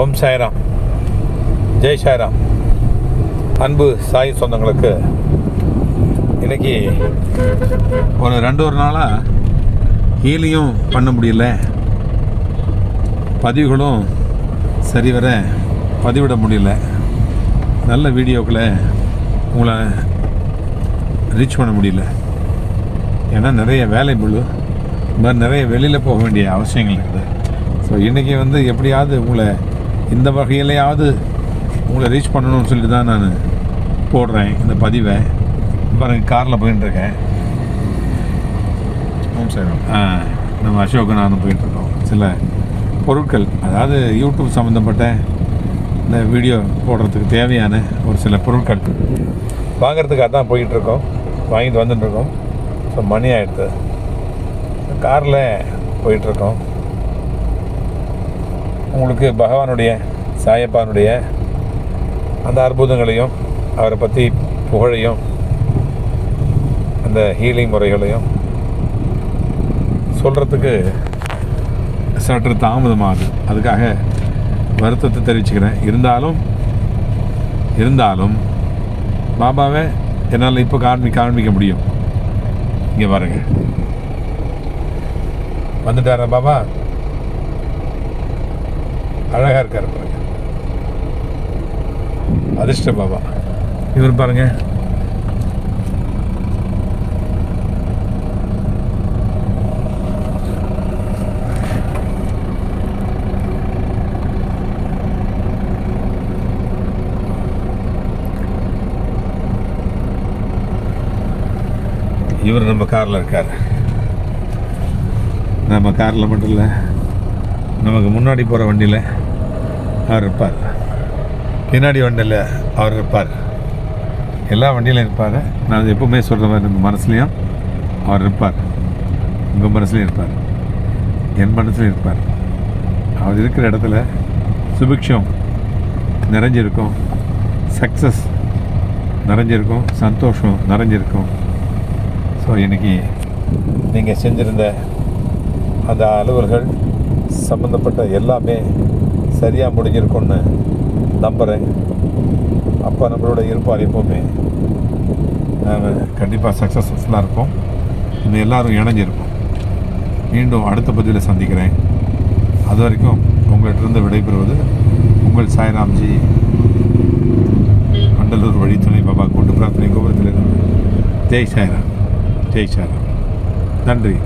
ஓம் சாய்ராம். ஜெய் சாய்ராம். அன்பு சாய் சொந்தங்களுக்கு இன்றைக்கி ஒரு ரெண்டு ஒரு நாளாக ஹீலியும் பண்ண முடியல. பதிவுகளும் சரிவர பதிவிட முடியல. நல்ல வீடியோக்களை உங்களை ரீச் பண்ண முடியல. ஏன்னா நிறைய வேலை முழு இந்த மாதிரி நிறைய வெளியில் போக வேண்டிய அவசியங்கள் இருக்குது. ஸோ இன்றைக்கி வந்து எப்படியாவது உங்களை இந்த வகையிலையாவது உங்களை ரீச் பண்ணணும்னு சொல்லிட்டு தான் நான் போடுறேன் இந்த பதிவை. பாருங்க காரில் சார் ஆ, நம்ம அசோக் நானும் போயிட்டுருக்கோம் சில பொருட்கள் அதாவது யூடியூப் சம்மந்தப்பட்ட இந்த வீடியோ போடுறதுக்கு தேவையான ஒரு சில பொருட்கள். வாங்குறதுக்காக தான் போயிட்டுருக்கோம் வாங்கிட்டு வந்துட்டுருக்கோம் ஸோ மணி ஆகிடுது காரில் போயிட்டுருக்கோம் உங்களுக்கு பகவானுடைய சாயப்பானுடைய அந்த அற்புதங்களையும் அவரை பற்றி புகழையும் அந்த ஹீலிங் முறைகளையும் சொல்கிறதுக்கு சற்று தாமதமாகுது. அதுக்காக வருத்தத்தை தெரிவிச்சுக்கிறேன். இருந்தாலும் இருந்தாலும் பாபாவை என்னால் இப்போ காண்பி காண்பிக்க முடியும். இங்கே பாருங்கள் வந்துட்டாரா பாபா? அழகாக இருக்கார் பாருங்க. அதிர்ஷ்ட பாபா. இவர் பாருங்க. இவர் நம்ம காரில் இருக்கார். நம்ம காரில் மட்டும் இல்லை. நமக்கு முன்னாடி போகிற வண்டியில் அவர் இருப்பார்? பின்னாடி வண்டியில் அவர் இருப்பார். எல்லா வண்டியிலும் இருப்பார். நான் எப்பவுமே சொல்கிற மாதிரி உங்கள் மனசுலையும் அவர் இருப்பார். உங்கள் மனசுலையும் இருப்பார். என் மனசுலையும் இருப்பார். அவர் இருக்கிற இடத்துல சுபிக்ஷம் நிறைஞ்சிருக்கும். சக்ஸஸ் நிறைஞ்சிருக்கும். சந்தோஷம் நிறைஞ்சிருக்கும். ஸோ இன்றைக்கி நீங்கள் செஞ்சிருந்த அந்த அலுவல்கள் சம்மந்தப்பட்ட எல்லாமே சரியாக முடிஞ்சிருக்கும்னு நம்புகிறேன் அப்போ நம்மளோட இருப்பார் எப்போவுமே. நாங்கள் கண்டிப்பாக சக்ஸஸ்ஃபுல்லாக இருப்போம். இந்த எல்லோரும் இணைஞ்சிருப்போம். மீண்டும் அடுத்த பதிவில் சந்திக்கிறேன். அது வரைக்கும் உங்கள்கிட்ட விடைபெறுவது உங்கள் சாய்ராம்ஜி. அண்டலூர் வழித்துணை பாபா கூட்டு பிரார்த்தனை கோபுரத்திலிருந்து. ஜெய் சாய்ராம். ஜெய் சாய்ராம். நன்றி.